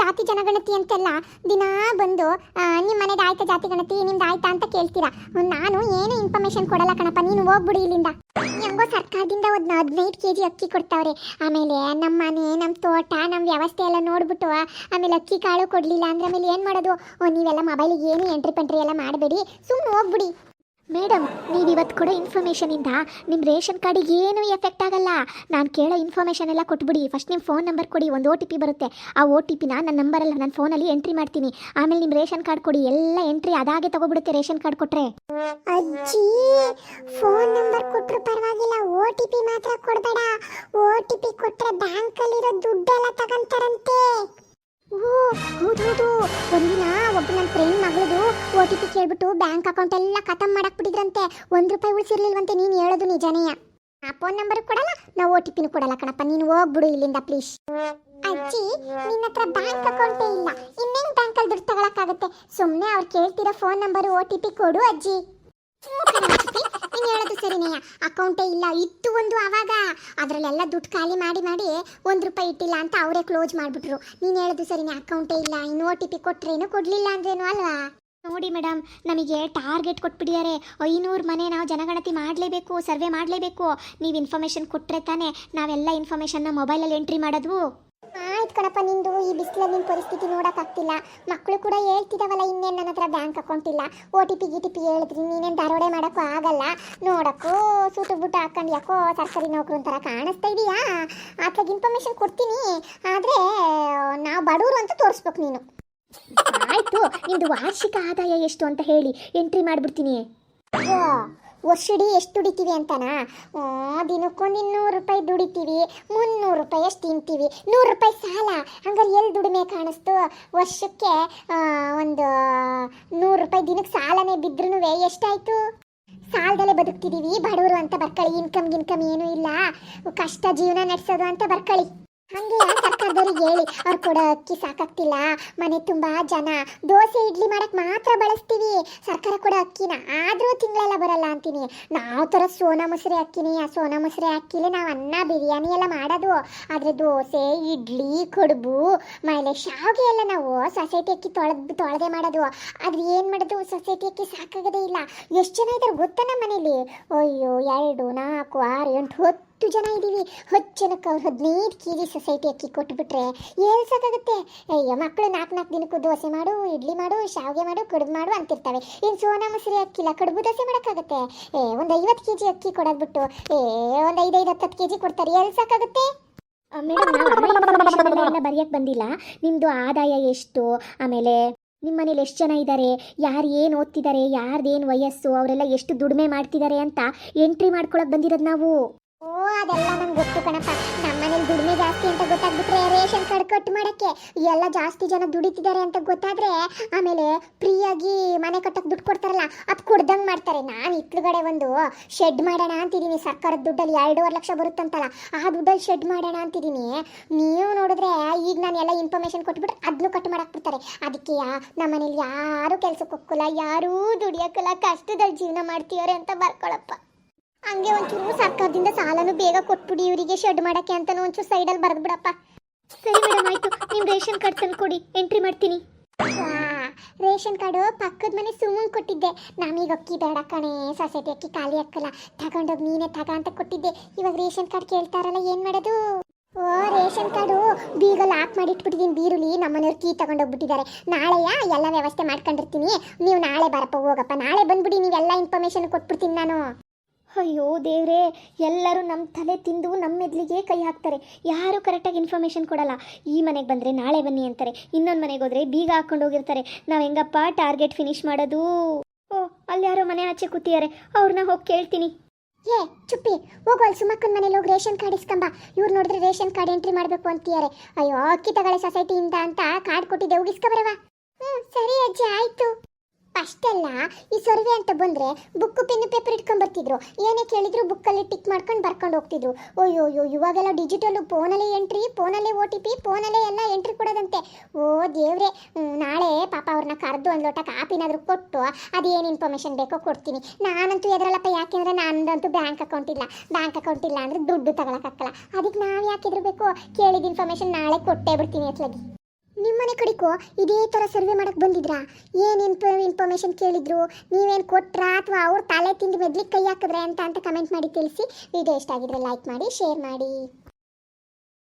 ಜಾತಿ ಜನಗಣತಿ ಅಂತೆಲ್ಲ ದಿನಾ ಬಂದು ನಿಮ್ಮ ಮನೆದ ಆಯ್ತಾ ಜಾತಿ ಗಣತಿ, ನಿಮ್ದು ಆಯ್ತಾ ಅಂತ ಕೇಳ್ತೀರಾ? ನಾನು ಏನು ಇನ್ಫಾರ್ಮೇಶನ್ ಕೊಡಲ್ಲ ಕಣಪ್ಪ, ನೀನು ಹೋಗ್ಬಿಡಿ ಇಲ್ಲಿಂದ. ಹೆಂಗೋ ಸರ್ಕಾರದಿಂದ ಒಂದು ಹದಿನೈದು ಕೆ ಜಿ ಅಕ್ಕಿ ಕೊಡ್ತಾವ್ರೆ. ಆಮೇಲೆ ನಮ್ಮ ಮನೆ ನಮ್ಮ ತೋಟ ನಮ್ಮ ವ್ಯವಸ್ಥೆ ಎಲ್ಲ ನೋಡ್ಬಿಟ್ಟು, ಆಮೇಲೆ ಅಕ್ಕಿ ಕಾಳು ಕೊಡಲಿಲ್ಲ ಅಂದ್ರೆ ಆಮೇಲೆ ಏನು ಮಾಡೋದು? ನೀವೆಲ್ಲ ಮೊಬೈಲಿಗೆ ಏನು ಎಂಟ್ರಿ ಪೆಂಟ್ರಿ ಎಲ್ಲ ಮಾಡಬೇಡಿ. ಸುಮ್ಮನೆ ಹೋಗ್ಬಿಡಿ. ಮೇಡಮ್ ನೀವು ಇವತ್ತು ಕೊಡೋ ಇನ್ಫಾರ್ಮೇಷನಿಂದ ನಿಮ್ಮ ರೇಷನ್ ಕಾರ್ಡಿಗೆ ಏನು ಎಫೆಕ್ಟ್ ಆಗಲ್ಲ. ನಾನು ಕೇಳೋ ಇನ್ಫಾರ್ಮೇಷನ್ ಎಲ್ಲ ಕೊಟ್ಬಿಡಿ. ಫಸ್ಟ್ ನಿಮ್ಮ ಫೋನ್ ನಂಬರ್ ಕೊಡಿ, ಒಂದು ಒ ಟಿ ಪಿ ಬರುತ್ತೆ. ಆ ಒ ಟಿ ಪಿನ ನನ್ನ ನಂಬರಲ್ಲ ನನ್ನ ಫೋನಲ್ಲಿ ಎಂಟ್ರಿ ಮಾಡ್ತೀನಿ. ಆಮೇಲೆ ನಿಮ್ಮ ರೇಷನ್ ಕಾರ್ಡ್ ಕೊಡಿ, ಎಲ್ಲ ಎಂಟ್ರಿ ಅದಾಗೆ ತಗೊಬಿಡುತ್ತೆ ರೇಷನ್ ಕಾರ್ಡ್ ಕೊಟ್ರೆ. ಅಜ್ಜಿ ಫೋನ್ ನಂಬರ್ ಕೊಟ್ಟರು ಪರವಾಗಿಲ್ಲ ಒ ಟಿ ಪಿ ಮಾತ್ರ ಕೊಡಬೇಡ. ಒ ಟಿ ಪಿ ಕೇಳ್ಬಿಟ್ಟು ಬ್ಯಾಂಕ್ ಅಕೌಂಟ್ ಎಲ್ಲ ಖತಮ್ ಮಾಡಕ್ ಬಿಟ್ಟಿದ್ರಂತೆ. ಒಂದ್ ರೂಪಾಯಿ ಉಳಿಸಿರ್ಲಿಲ್ವಂತೆ ನೀನು ಹೇಳೋದು ನಿಜನೇಯ ಆ ಫೋನ್ ನಂಬರ್ ಕೊಡಲ್ಲ? ನಾವು ಒ ಟಿ ಪಿನೂ ಕೊಡಲ್ಲ ಕಣಪ್ಪ, ನೀನು ಹೋಗ್ಬಿಡು ಇಲ್ಲಿಂದ ಪ್ಲೀಸ್ ಅಜ್ಜಿ ನಿನ್ನ ಹತ್ರ ಬ್ಯಾಂಕ್ ಅಕೌಂಟೇ ಇಲ್ಲ. ಇನ್ನೇನು ಬ್ಯಾಂಕಲ್ಲಿ ದುಡ್ಡು ತಗೊಳಕ್ಕಾಗುತ್ತೆ? ಸುಮ್ಮನೆ ಅವ್ರು ಕೇಳ್ತಿರೋ phone number O T P ಕೊಡು ಅಜ್ಜಿ. ನೀನು ಹೇಳೋದು ಸರಿನೇಯ ಅಕೌಂಟೇ ಇಲ್ಲ, ಇತ್ತು ಒಂದು ಅವಾಗ. ಅದರಲ್ಲೆಲ್ಲ ದುಡ್ಡು ಖಾಲಿ ಮಾಡಿ ಮಾಡಿ ಒಂದು ರೂಪಾಯಿ ಇಟ್ಟಿಲ್ಲ ಅಂತ ಅವರೇ ಕ್ಲೋಸ್ ಮಾಡ್ಬಿಟ್ರು. ನೀನು ಹೇಳೋದು ಸರಿನೇ, ಅಕೌಂಟೇ ಇಲ್ಲ, ಇನ್ನು ಒ ಟಿ ಪಿ ಕೊಟ್ರೇನು ಕೊಡಲಿಲ್ಲ ಅಂದ್ರೇನು ಅಲ್ವಾ? ನೋಡಿ ಮೇಡಮ್ ನಮಗೆ ಟಾರ್ಗೆಟ್ ಕೊಟ್ಬಿಟ್ಟಿದ್ದಾರೆ. ಐನೂರು ಮನೆ ನಾವು ಜನಗಣತಿ ಮಾಡಲೇಬೇಕು ಸರ್ವೆ ಮಾಡಲೇಬೇಕು. ನೀವು ಇನ್ಫಾರ್ಮೇಷನ್ ಕೊಟ್ಟರೆ ತಾನೇ ನಾವೆಲ್ಲ ಇನ್ಫಾರ್ಮೇಷನ್ನ ಮೊಬೈಲಲ್ಲಿ ಎಂಟ್ರಿ ಮಾಡೋದು ಆಯ್ತು ಕಣಪ್ಪ ನಿಂದು ಈ ಬಿಸಿಲಲ್ಲಿ ನಿನ್ನ ಪರಿಸ್ಥಿತಿ ನೋಡೋಕ್ಕಾಗ್ತಿಲ್ಲ. ಮಕ್ಕಳು ಕೂಡ ಹೇಳ್ತಿದ್ದಾವಲ್ಲ ಇನ್ನೇನು ನನ್ನ ಹತ್ರ ಬ್ಯಾಂಕ್ ಅಕೌಂಟ್ ಇಲ್ಲ. ಓ ಟಿ ಪಿ ಗಿ ಟಿ ಪಿ ಹೇಳಿದ್ರಿ ನೀನೇನು ದಾರೋಡೆ ಮಾಡೋಕ್ಕೂ ಆಗಲ್ಲ. ನೋಡೋಕ್ಕೂ ಸೂಟು ಬುಟ್ಟು ಹಾಕೊಂಡು ಯಾಕೋ ಸರ್ಕಾರಿ ನೌಕರು ಥರ ಕಾಣಿಸ್ತಾ ಇದೀಯಾ? ಅತ್ಲಾಗ ಇನ್ಫಾರ್ಮೇಷನ್ ಕೊಡ್ತೀನಿ. ಆದರೆ ನಾವು ಬಡವರು ಅಂತ ತೋರಿಸ್ಬೇಕು ನೀನು. ನಿಂದು ವಾರ್ಷಿಕ ಆದಾಯ ಎಷ್ಟು ಅಂತ ಹೇಳಿ ಎಂಟ್ರಿ ಮಾಡಿಬಿಡ್ತೀನಿ. ವರ್ಷಿಡೀ ಎಷ್ಟು ದುಡಿತೀವಿ ಅಂತನಾ? ದಿನಕ್ಕೊಂದು ಇನ್ನೂರು ರೂಪಾಯಿ ದುಡಿತೀವಿ, ಮುನ್ನೂರು ರೂಪಾಯಿ ಅಷ್ಟು ತಿಂತೀವಿ. ನೂರು ರೂಪಾಯಿ ಸಾಲ, ಹಂಗಾರೆ ಎಲ್ಲಿ ದುಡಿಮೆ ಕಾಣಿಸ್ತು? ವರ್ಷಕ್ಕೆ ಒಂದು ನೂರು ರೂಪಾಯಿ ದಿನಕ್ಕೆ ಸಾಲನೇ ಬಿದ್ರೂ ಎಷ್ಟಾಯಿತು? ಸಾಲದಲ್ಲೇ ಬದುಕ್ತಿದೀವಿ, ಬಡವರು ಅಂತ ಬರ್ಕಳಿ, ಇನ್ಕಮ್ ಇನ್ಕಮ್ ಏನೂ ಇಲ್ಲ. ಕಷ್ಟ ಜೀವನ ನಡೆಸೋದು ಅಂತ ಬರ್ಕಳಿ. ಹಂಗೆ ಸರ್ಕಾರದವ್ರಿಗೆ ಹೇಳಿ, ಅವ್ರು ಕೊಡೋ ಅಕ್ಕಿ ಸಾಕಾಗ್ತಿಲ್ಲ. ಮನೆ ತುಂಬಾ ಜನ. ದೋಸೆ, ಇಡ್ಲಿ ಮಾಡಕ್ ಮಾತ್ರ ಬಳಸ್ತೀವಿ. ಸರ್ಕಾರ ಕೊಡೋ ಅಕ್ಕಿನ ಆದ್ರೂ ತಿಂಗಳೆಲ್ಲ ಬರಲ್ಲ ಅಂತೀನಿ. ನಾವು ತರ ಸೋನಾ ಮೊಸರಿ ಅಕ್ಕಿನಿ. ಆ ಸೋನಾ ಮೊಸರಿ ಅಕ್ಕಿಲಿ ನಾವು ಅನ್ನ, ಬಿರಿಯಾನಿ ಎಲ್ಲ ಮಾಡೋದು. ಆದ್ರೆ ದೋಸೆ, ಇಡ್ಲಿ, ಕಡುಬು, ಮೇಲೆ ಶಾವಿಗೆ ಎಲ್ಲ ನಾವು ಸೊಸೈಟಿ ಅಕ್ಕಿ ತೊಳೆದ್ ತೊಳೆದೇ ಮಾಡೋದು. ಆದ್ರೆ ಏನ್ ಮಾಡೋದು? ಸೊಸೈಟಿ ಅಕ್ಕಿ ಸಾಕಾಗದೇ ಇಲ್ಲ. ಎಷ್ಟು ಜನ ಇದ್ದಾರೆ ಗೊತ್ತ ನಮ್ಮ ಮನೇಲಿ? ಅಯ್ಯೋ, ಎರಡು, ನಾಲ್ಕು, ಆರು, ಎಂಟು, ಹತ್ತು ಜನ ಇದ್ದೀವಿ. ಹತ್ತು ಜನಕ್ಕೆ ಅವ್ರು ಹದಿನೈದು ಕೆ ಜಿ ಸೊಸೈಟಿ ಅಕ್ಕಿ ಕೊಟ್ಬಿಟ್ರೆ ಏನ್ ಸಾಕಾಗುತ್ತೆ ಅಯ್ಯೋ ಮಕ್ಕಳು ನಾಲ್ಕು ನಾಲ್ಕು ದಿನಕ್ಕೂ ದೋಸೆ ಮಾಡು, ಇಡ್ಲಿ ಮಾಡು, ಶಾವಿಗೆ ಮಾಡು ಕಡುಬು ಮಾಡು ಅಂತಿರ್ತವೆ. ಇನ್ನು ಸೋನಾ ಮೊಸರಿ ಅಕ್ಕಿಲ್ಲ ಕಡುಬು ದೋಸೆ ಮಾಡೋಕ್ಕಾಗುತ್ತೆ? ಏ, ಒಂದು ಐವತ್ತು ಕೆ ಜಿ ಅಕ್ಕಿ ಕೊಡೋದ್ಬಿಟ್ಟು ಏ, ಒಂದು ಐದೈದು ಹತ್ತು ಕೆ ಜಿ ಕೊಡ್ತಾರೆ ಎಲ್ಲಿ ಸಾಕಾಗುತ್ತೆ? ಮೇಡಮ್ ಬಂದಿಲ್ಲ. ನಿಮ್ಮದು ಆದಾಯ ಎಷ್ಟು? ಆಮೇಲೆ ನಿಮ್ಮ ಮನೇಲಿ ಎಷ್ಟು ಜನ ಇದ್ದಾರೆ ಯಾರು ಏನು ಓದ್ತಿದ್ದಾರೆ ಯಾರ್ದೇನು ವಯಸ್ಸು? ಅವರೆಲ್ಲ ಎಷ್ಟು ದುಡಿಮೆ ಮಾಡ್ತಿದ್ದಾರೆ ಅಂತ ಎಂಟ್ರಿ ಮಾಡ್ಕೊಳಕ್ ಬಂದಿರೋದು ನಾವು. ಓ, ಅದೆಲ್ಲ ನಮ್ಗೆ ಗೊತ್ತು ಕಣಪ್ಪ. ನಮ್ಮ ಮನೇಲಿ ದುಡಿಮೆ ಜಾಸ್ತಿ ಅಂತ ಗೊತ್ತಾಗ್ಬಿಟ್ರೆ ರೇಷನ್ ಕಾರ್ಡ್ ಕಟ್ ಮಾಡಕ್ಕೆ ಎಲ್ಲ ಜಾಸ್ತಿ ಜನ ದುಡಿತಿದ್ದಾರೆ ಅಂತ ಗೊತ್ತಾದ್ರೆ ಆಮೇಲೆ ಫ್ರೀಯಾಗಿ ಮನೆ ಕಟ್ಟಕ್ಕೆ ದುಡ್ಡು ಕೊಡ್ತಾರಲ್ಲ, ಅದು ಕೊಡ್ದಂಗೆ ಮಾಡ್ತಾರೆ. ನಾನು ಇತ್ಲುಗಡೆ ಒಂದು ಶೆಡ್ ಮಾಡೋಣ ಅಂತಿದ್ದೀನಿ ಸರ್ಕಾರದ ದುಡ್ಡಲ್ಲಿ ಎರಡೂವರೆ ಲಕ್ಷ ಬರುತ್ತಂತಲ್ಲ, ಆ ದುಡ್ಡಲ್ಲಿ ಶೆಡ್ ಮಾಡೋಣ ಅಂತಿದ್ದೀನಿ ನೀವು ನೋಡಿದ್ರೆ ಈಗ ನಾನು ಎಲ್ಲ ಇನ್ಫಾರ್ಮೇಷನ್ ಕೊಟ್ಬಿಟ್ರೆ ಅದನ್ನು ಕಟ್ ಮಾಡಕ್ ಬಿಡ್ತಾರೆ. ಅದಕ್ಕೆ ನಮ್ಮ ಮನೇಲಿ ಯಾರು ಕೆಲ್ಸಕ್ಕೆ ಹೋಗಲ್ಲ ಯಾರೂ ದುಡಿಯೋಕ್ಕಲ್ಲ ಕಷ್ಟದಲ್ಲಿ ಜೀವನ ಮಾಡ್ತೀವ್ರೆ ಅಂತ ಬರ್ಕೊಳಪ್ಪ. ಹಂಗೆ ಒಂಚೂರು ಸರ್ಕಾರದಿಂದ ಸಾಲನು ಬೇಗ ಕೊಟ್ಬಿಡಿ, ಇವರಿಗೆ ಶೆಡ್ ಮಾಡಕ್ಕೆ ಅಂತಾನು ಒಂಚೂರು ಸೈಡಲ್ಲಿ ಬರೆದು ಬಿಡಪ್ಪ ಸರಿ ಮೇಡಮ್ ಆಯ್ತು. ನಿಮ್ಮ ರೇಷನ್ ಕಾರ್ಡ್ ತಂದು ಕೊಡಿ. ಎಂಟ್ರಿ ಮಾಡ್ತೀನಿ. ರೇಷನ್ ಕಾರ್ಡು ಪಕ್ಕದ ಮನೆ ಸುಮ್ಮನೆ ಕೊಟ್ಟಿದ್ದೆ. ನಮೀಗ ಅಕ್ಕಿ ಬೇಡ ಕಣೆ. ಸೊಸೈಟಿ ಅಕ್ಕಿ ಖಾಲಿ ಹಾಕಲ್ಲ. ತಗೊಂಡೋಗಿ ನೀನೇ ತಗ ಅಂತ ಕೊಟ್ಟಿದ್ದೆ. ಇವಾಗ ರೇಷನ್ ಕಾರ್ಡ್ ಕೇಳ್ತಾರಲ್ಲ, ಏನು ಮಾಡೋದು? ಓ, ರೇಷನ್ ಕಾರ್ಡು ಬೀಗ ಲಾಕ್ ಮಾಡಿ ಇಟ್ಬಿಟ್ಟಿದ್ದೀನಿ ಬೀರುಲಿ, ನಮ್ಮನೆಯವ್ರು ಕೀ ತಗೊಂಡೋಗ್ಬಿಟ್ಟಿದ್ದಾರೆ. ನಾಳೆಯ ಎಲ್ಲ ವ್ಯವಸ್ಥೆ ಮಾಡ್ಕೊಂಡಿರ್ತೀನಿ. ನೀವು ನಾಳೆ ಬರಪ್ಪ, ಹೋಗಪ್ಪ. ನಾಳೆ ಬಂದ್ಬಿಡಿ, ನೀವೆಲ್ಲ ಇನ್ಫಾರ್ಮೇಷನ್ ಕೊಟ್ಬಿಡ್ತೀನಿ ನಾನು. ಅಯ್ಯೋ ದೇವ್ರೆ, ಎಲ್ಲರೂ ನಮ್ಮ ತಲೆ ತಿಂದು ನಮ್ಮ ಮೆದ್ಲಿಗೆ ಕೈ ಹಾಕ್ತಾರೆ. ಯಾರು ಕರೆಕ್ಟಾಗಿ ಇನ್ಫಾರ್ಮೇಷನ್ ಕೊಡಲ್ಲ. ಈ ಮನೆಗೆ ಬಂದರೆ ನಾಳೆ ಬನ್ನಿ ಅಂತಾರೆ. ಇನ್ನೊಂದು ಮನೆಗೆ ಹೋದರೆ ಬೀಗ ಹಾಕ್ಕೊಂಡು ಹೋಗಿರ್ತಾರೆ. ನಾವು ಹೆಂಗಪ್ಪ ಟಾರ್ಗೆಟ್ ಫಿನಿಶ್ ಮಾಡೋದು? ಓ, ಅಲ್ಲಿ ಯಾರೋ ಮನೆ ಆಚೆ ಕೂತಿದ್ದಾರೆ. ಅವ್ರನ್ನ ಹೋಗಿ ಕೇಳ್ತೀನಿ. ಏ, ಚುಪ್ಪಿ, ಹೋಗು ಅಲ್ಲಿ ಸುಮಕ್ಕನ ಮನೇಲಿ ಹೋಗಿ ರೇಷನ್ ಕಾರ್ಡ್ ಇಸ್ಕೊಂಬ. ಇವ್ರು ನೋಡಿದ್ರೆ ರೇಷನ್ ಕಾರ್ಡ್ ಎಂಟ್ರಿ ಮಾಡಬೇಕು ಅಂತಿದ್ದಾರೆ. ಅಯ್ಯೋ, ಅಕ್ಕಿ ತಗೊಳ್ಳೆ ಸೊಸೈಟಿಯಿಂದ ಅಂತ ಕಾರ್ಡ್ ಕೊಟ್ಟಿದ್ದೆ ಹೋಗಿಸ್ಕೊಬರವಾ ಹ್ಞೂ ಸರಿ ಅಜ್ಜಿ, ಆಯಿತು. ಅಷ್ಟೆಲ್ಲ ಈ ಸರ್ವೆ ಅಂತ ಬಂದ್ರೆ ಬುಕ್ಕು ಪೆನ್ನು ಪೇಪರ್ ಇಟ್ಕೊಂಡು ಬರ್ತಿದ್ರು ಏನೇ ಕೇಳಿದ್ರು ಬುಕ್ಕಲ್ಲಿ ಟಿಕ್ ಮಾಡ್ಕೊಂಡು ಬರ್ಕೊಂಡು ಹೋಗ್ತಿದ್ರು. ಅಯ್ಯೋ ಇವಾಗೆಲ್ಲ ಡಿಜಿಟಲ್ ಫೋನಲ್ಲಿ ಎಂಟ್ರಿ ಫೋನಲ್ಲೇ ಓ ಟಿ ಪಿ ಫೋನಲ್ಲೇ ಎಲ್ಲ ಎಂಟ್ರಿ ಕೊಡೋದಂತೆ. ಓ ದೇವ್ರೆ ನಾಳೆ ಪಾಪ ಅವ್ರನ್ನ ಕರೆದು ಒಂದು ಲೋಟ ಕಾಪಿನಾದರೂ ಕೊಟ್ಟು ಅದೇನು ಇನ್ಫಾರ್ಮೇಷನ್ ಬೇಕೋ ಕೊಡ್ತೀನಿ. ನಾನಂತೂ ಎದ್ರಲ್ಲಪ್ಪ, ಯಾಕೆಂದ್ರೆ ನಂದಂತೂ ಬ್ಯಾಂಕ್ ಅಕೌಂಟ್ ಇಲ್ಲ. ಬ್ಯಾಂಕ್ ಅಕೌಂಟ್ ಇಲ್ಲ ಅಂದ್ರೆ ದುಡ್ಡು ತಗೊಳಕ್ಕಾಗಲ್ಲ ಅದಕ್ಕೆ ನಾವು ಯಾಕಿದ್ರು ಬೇಕು ಕೇಳಿದ ಇನ್ಫಾರ್ಮೇಷನ್ ನಾಳೆ ಕೊಟ್ಟೇ ಬಿಡ್ತೀನಿ ಅತ್ಲಾಗಿ. ನಿಮ್ಮನೆ ಕಡೆಗೂ ಇದೇ ಥರ ಸರ್ವೆ ಮಾಡಕ್ಕೆ ಬಂದಿದ್ರಾ? ಏನು ಇನ್ಫ ಇನ್ಫಾರ್ಮೇಷನ್ ಕೇಳಿದ್ರು? ನೀವೇನು ಕೊಟ್ರಾ ಅಥವಾ ಅವ್ರು ತಲೆ ತಿಂದು ಮೆದ್ಲಿಕ್ಕೆ ಕೈ ಹಾಕಿದ್ರೆ ಅಂತ ಅಂತ ಕಮೆಂಟ್ ಮಾಡಿ ತಿಳಿಸಿ. ವಿಡಿಯೋ ಇಷ್ಟ ಆಗಿದ್ರೆ ಲೈಕ್ ಮಾಡಿ ಶೇರ್ ಮಾಡಿ.